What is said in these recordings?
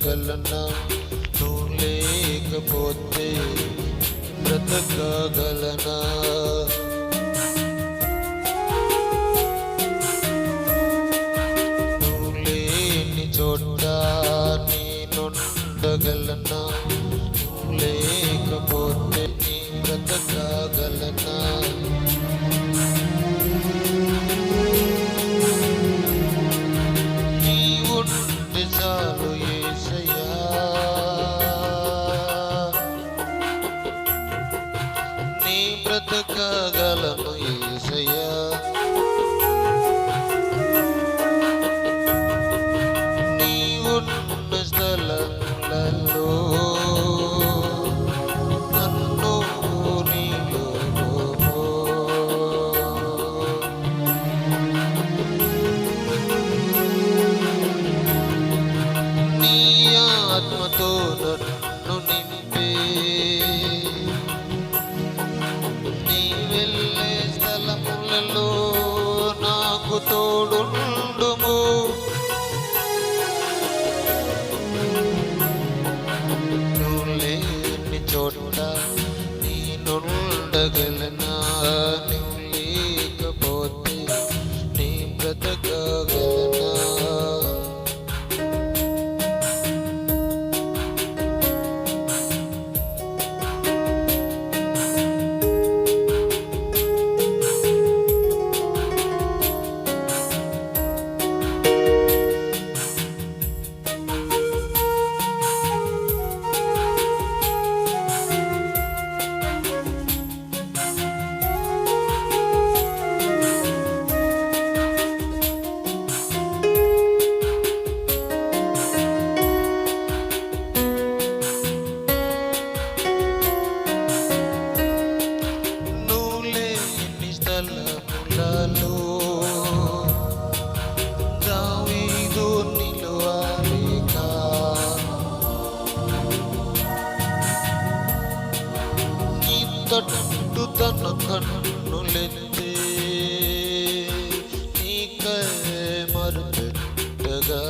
బ్రతకగలనా? నువ్వు లేకపోతే బ్రతకగలనా? కాగలను ఏసయ్యా కన్నులెత్తే నీకే మరుపెట్టగా.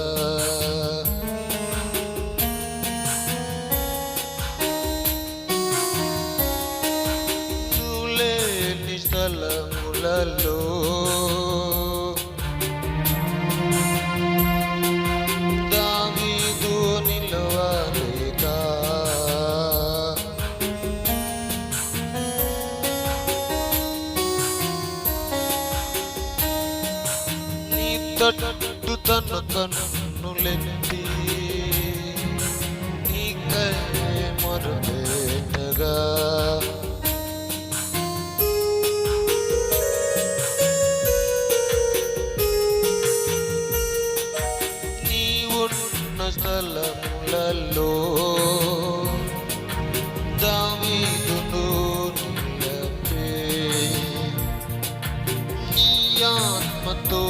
నీ ఆత్మతో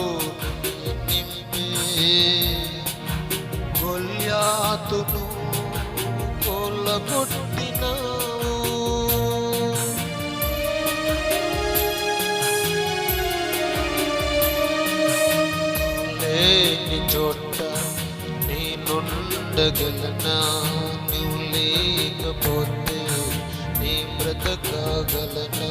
నింపే గొల్యాతును కొల్లగొట్టినావు. లేని చోట నేనుండగలనా? నువ్వు లేకపోతే నీ బ్రతకాగలనా?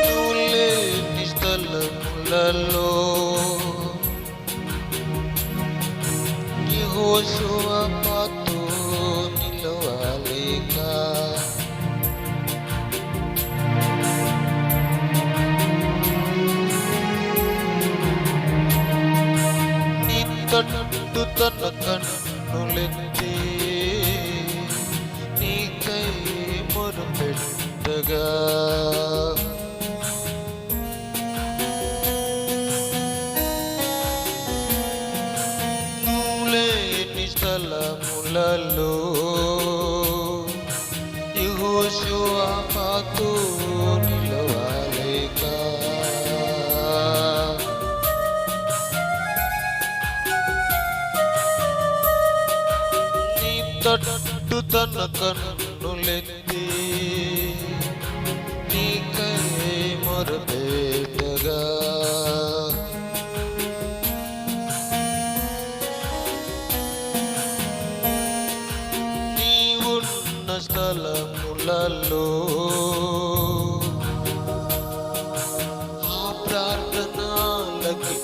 నువ్వు లేని స్థలములలో యెహోషువ తట్టు తన కన్నులెత్తి నీకై మొరపెట్టగా కన్నులెత్తి నీకై మొరపెట్టగా నీవున్న స్థలములలో ఆ ప్రార్థనలకి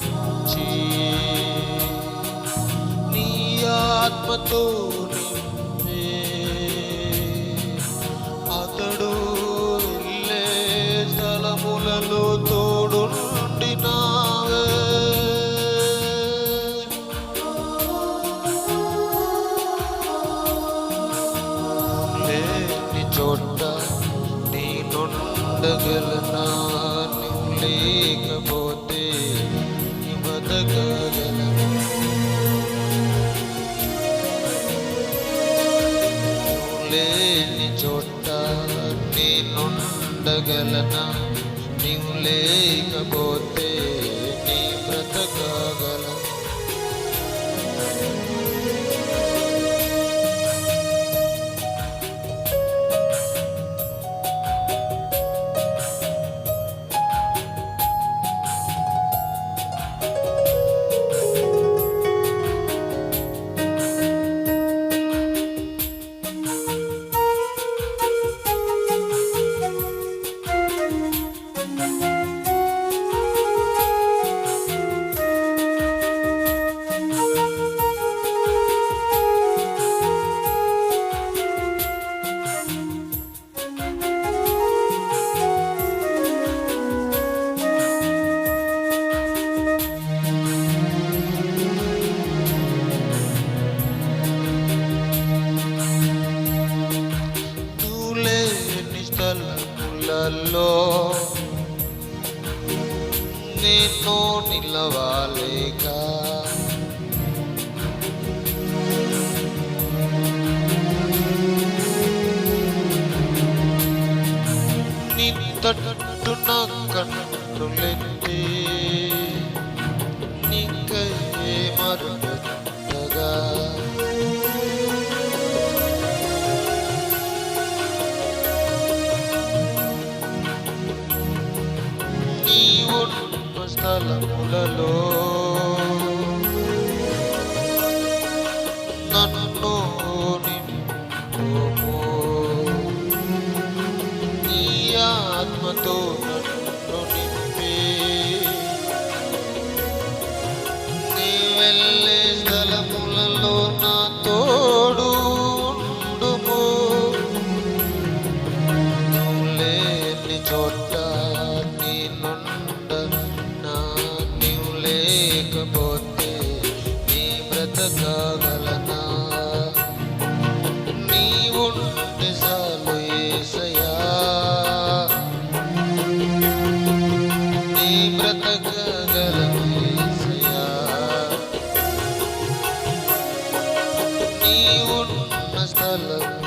నీ ఆత్మతో లేని చోట నేనుండగలనా నువ్వు లేకపోతే నీ బతకగలనా. లేని చోట నేనుండగలనా నీవు లేకపోతే నీ తట్టు నా కన్నులెత్తి నీ మరుగగా స్థలములలో బ్రతకగలనా నీవుంటే చాలు యేసయ్యా నీ బ్రతకగలను యేసయ్యా నీవున్న స్థలములలో